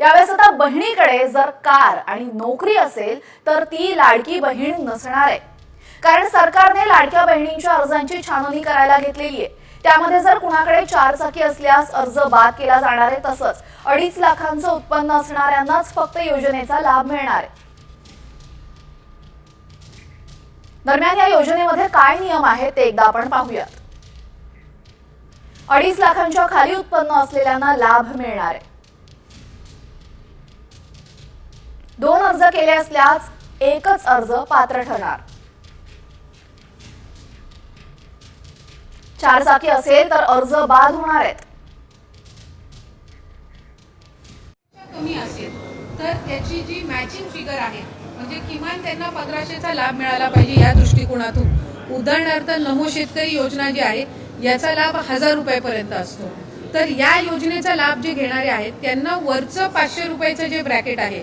तुमच्याकडे जर कार आणि नोकरी असेल तर ती लाडकी बहीण नसणार आहे. कारण सरकारने लाडक्या बहिणींच्या अर्जांची छाननी करायला घेतलेली आहे. त्यामध्ये जर कुणाकडे चार चाकी असल्यास अर्ज बाद केला जाणार आहे तसंच अडीच लाखांचं उत्पन्न असणाऱ्यांनाच फक्त योजनेचा लाभ मिळणार आहे. दरम्यान या योजनेमध्ये काय नियम आहेत ते एकदा आपण पाहूयात. अडीच लाखांच्या खाली उत्पन्न असलेल्यांना लाभ मिळणार आहे. दोन अर्ज केले असल्यास एकच अर्ज पात्र ठरणार. चार चाकी असेल तर अर्ज बाद होणार आहेत. कमी असेल तर त्याची जी मॅचिंग फिगर आहे म्हणजे किमान त्यांना पंधराशेचा लाभ मिळाला पाहिजे या दृष्टिकोनातून. उदाहरणार्थ नमो शेतकरी योजना जी आहे याचा लाभ हजार रुपयापर्यंत असतो. तर या योजनेचा लाभ जे घेणारे आहेत त्यांना वरचं पाचशे रुपयाचं जे ब्रॅकेट आहे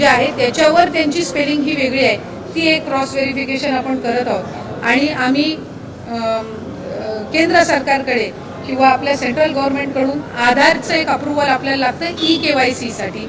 जे आहे त्याच्यावर त्यांची स्पेलिंग ही वेगळी आहे. ती एक क्रॉस व्हेरिफिकेशन आपण करत आहोत. आणि आम्ही केंद्र सरकारकडे किंवा आपल्या सेंट्रल गव्हर्नमेंटकडून आधारचं एक अप्रुव्हल आपल्याला लागतं ई के वाय सीसाठी